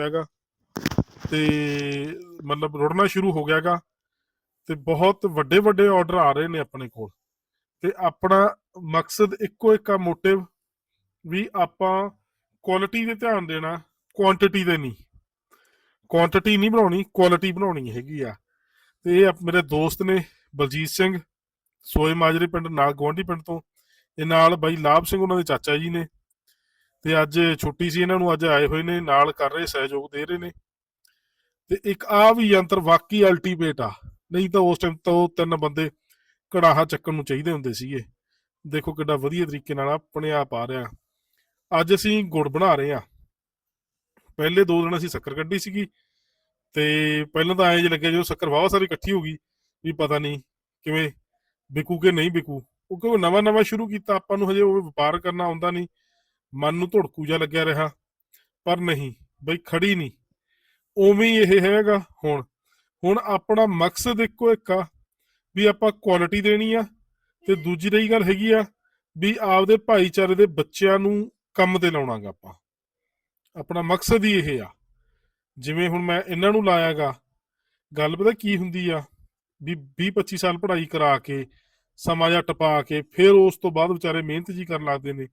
ਪਿਆਗਾ ਤੇ ਮਤਲਬ ਰੁੜਨਾ ਸ਼ੁਰੂ ਹੋ ਗਿਆਗਾ ਤੇ ਬਹੁਤ ਵੱਡੇ ਵੱਡੇ ਆਰਡਰ ਆ ਰਹੇ ਨੇ ਆਪਣੇ ਕੋਲ। ਤੇ ਆਪਣਾ ਮਕਸਦ ਇੱਕੋ ਇੱਕ ਆ ਮੋਟਿਵ ਵੀ ਆਪਾਂ ਕੁਆਲਿਟੀ ਤੇ ਧਿਆਨ ਦੇਣਾ ਕੁਆਂਟੀਟੀ ਤੇ ਨਹੀਂ। ਕੁਆਂਟੀਟੀ ਨਹੀਂ ਬਣਾਉਣੀ ਕੁਆਲਿਟੀ ਬਣਾਉਣੀ ਹੈਗੀ ਆ। ਤੇ ਇਹ ਮੇਰੇ ਦੋਸਤ ਨੇ ਬਲਜੀਤ ਸਿੰਘ ਸੋਏ ਮਾਜਰੇ ਪਿੰਡ, ਨਾਲ ਗਵਾਂਢੀ ਪਿੰਡ ਤੋਂ। ਇਹ ਨਾਲ ਬਾਈ ਲਾਭ ਸਿੰਘ ਉਹਨਾਂ ਦੇ ਚਾਚਾ ਜੀ ਨੇ। ਤੇ ਅੱਜ ਛੁੱਟੀ ਸੀ, ਇਹਨਾਂ ਨੂੰ ਅੱਜ ਆਏ ਹੋਏ ਨੇ, ਨਾਲ ਕਰ ਰਹੇ, ਸਹਿਯੋਗ ਦੇ ਰਹੇ ਨੇ। ਤੇ ਇੱਕ ਆ ਵੀ ਯੰਤਰ ਵਾਕਈ ਅਲਟੀਮੇਟ ਆ, ਨਹੀਂ ਤਾਂ ਉਸ ਟਾਈਮ ਤਾਂ ਤਿੰਨ ਬੰਦੇ ਕੜਾਹਾ ਚੱਕਣ ਨੂੰ ਚਾਹੀਦੇ ਹੁੰਦੇ ਸੀਗੇ। ਦੇਖੋ ਕਿੱਡਾ ਵਧੀਆ ਤਰੀਕੇ ਨਾਲ ਆਪਣੇ ਆਪ ਆ ਰਿਹਾ। ਅੱਜ ਅਸੀਂ ਗੁੜ ਬਣਾ ਰਹੇ ਆ ਪਹਿਲੇ ਦੋ ਦਿਨ ਅਸੀਂ ਸ਼ੱਕਰ ਕੱਢੀ ਸੀਗੀ, ਤੇ ਪਹਿਲਾਂ ਤਾਂ ਐਂ ਜਿਹਾ ਲੱਗਿਆ ਜਦੋਂ ਸ਼ੱਕਰ ਵਾਵਾ ਸਾਰੀ ਇਕੱਠੀ ਹੋ ਗਈ, ਵੀ ਪਤਾ ਨਹੀਂ ਕਿਵੇਂ ਵਿਕੂ ਕਿ ਨਹੀਂ ਵਿਕੂ। ਉਹ ਕਿਉਂ ਨਵਾਂ ਨਵਾਂ ਸ਼ੁਰੂ ਕੀਤਾ, ਆਪਾਂ ਨੂੰ ਹਜੇ ਉਹ ਵਪਾਰ ਕਰਨਾ ਆਉਂਦਾ ਨਹੀਂ। ਮਨ ਨੂੰ ਧੜਕੂ ਜਾ ਲੱਗਿਆ ਰਿਹਾ। ਪਰ ਨਹੀਂ, ਬਈ ਖੜੀ ਨਹੀਂ। ਉਵੇਂ ਇਹ ਹੈਗਾ ਹੁਣ। ਹੁਣ ਆਪਣਾ ਮਕਸਦ ਇੱਕੋ ਇੱਕ ਆ, ਵੀ ਆਪਾਂ ਕੁਆਲਿਟੀ ਦੇਣੀ ਆ ਤੇ ਦੂਜੀ ਰਹੀ ਗੱਲ ਹੈਗੀ ਆ ਵੀ ਆਪਦੇ ਭਾਈਚਾਰੇ ਦੇ ਬੱਚਿਆਂ ਨੂੰ ਕੰਮ ਤੇ ਲਾਉਣਾਗਾ ਆਪਾਂ। ਆਪਣਾ ਮਕਸਦ ਹੀ ਇਹ ਆ। ਜਿਵੇਂ ਹੁਣ ਮੈਂ ਇਹਨਾਂ ਨੂੰ ਲਾਇਆਗਾ, ਗੱਲ ਪਤਾ ਕੀ ਹੁੰਦੀ ਆ? ਵੀ 20 25 ਸਾਲ ਪੜ੍ਹਾਈ ਕਰਾ ਕੇ, ਸਮਾਂ ਜਾਂ ਟਪਾ ਕੇ, ਫਿਰ ਉਸ ਤੋਂ ਬਾਅਦ ਵਿਚਾਰੇ ਮਿਹਨਤ ਜੀ ਕਰਨ ਲੱਗਦੇ ਨੇ।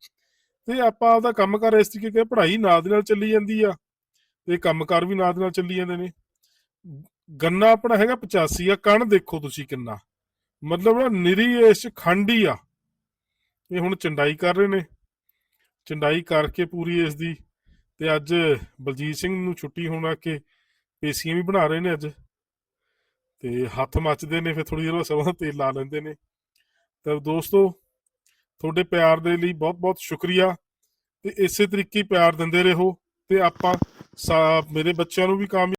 ਤੇ ਆਪਾਂ ਆਪਦਾ ਕੰਮ ਕਰ ਇਸ ਤਰੀਕੇ ਕਿ ਪੜ੍ਹਾਈ ਨਾਲ ਦੀ ਨਾਲ ਚੱਲੀ ਜਾਂਦੀ ਆ ਤੇ ਕੰਮਕਾਰ ਵੀ ਨਾਲ ਦੀ ਨਾਲ ਚੱਲੀ ਜਾਂਦੇ ਨੇ। ਗੰਨਾ ਆਪਣਾ ਹੈਗਾ 85 ਆ, ਕਣ ਦੇਖੋ ਤੁਸੀਂ ਕਿੰਨਾ। ਮਤਲਬ ਨਾ ਨਿਰੀ ਇਸ 'ਚ ਖੰਡ ਹੀ ਆ। ਇਹ ਹੁਣ ਚੰਡਾਈ ਕਰ ਰਹੇ ਨੇ। ਚੰਡਾਈ ਕਰਕੇ ਪੂਰੀ ਇਸ ਦੀ ਤੇ ਅੱਜ ਬਲਜੀਤ ਸਿੰਘ ਨੂੰ ਛੁੱਟੀ ਹੋਣ ਆ ਕੇ ਪੇਸੀਆਂ ਵੀ ਬਣਾ ਰਹੇ ਨੇ ਅੱਜ। ਤੇ ਹੱਥ ਮੱਚਦੇ ਨੇ, ਫਿਰ ਥੋੜੀ ਜਿਹੀ ਸਵਾ ਤੇਲ ਲਾ ਲੈਂਦੇ ਨੇ। ਤਾਂ ਦੋਸਤੋ ਤੁਹਾਡੇ ਪਿਆਰ ਦੇ ਲਈ ਬਹੁਤ-ਬਹੁਤ ਸ਼ੁਕਰੀਆ ਤੇ ਇਸੇ ਤਰੀਕੇ ਪਿਆਰ ਦਿੰਦੇ ਰਹੋ ਤੇ ਆਪਾਂ ਮੇਰੇ ਬੱਚਿਆਂ ਨੂੰ ਵੀ ਕਾਮਯਾਬ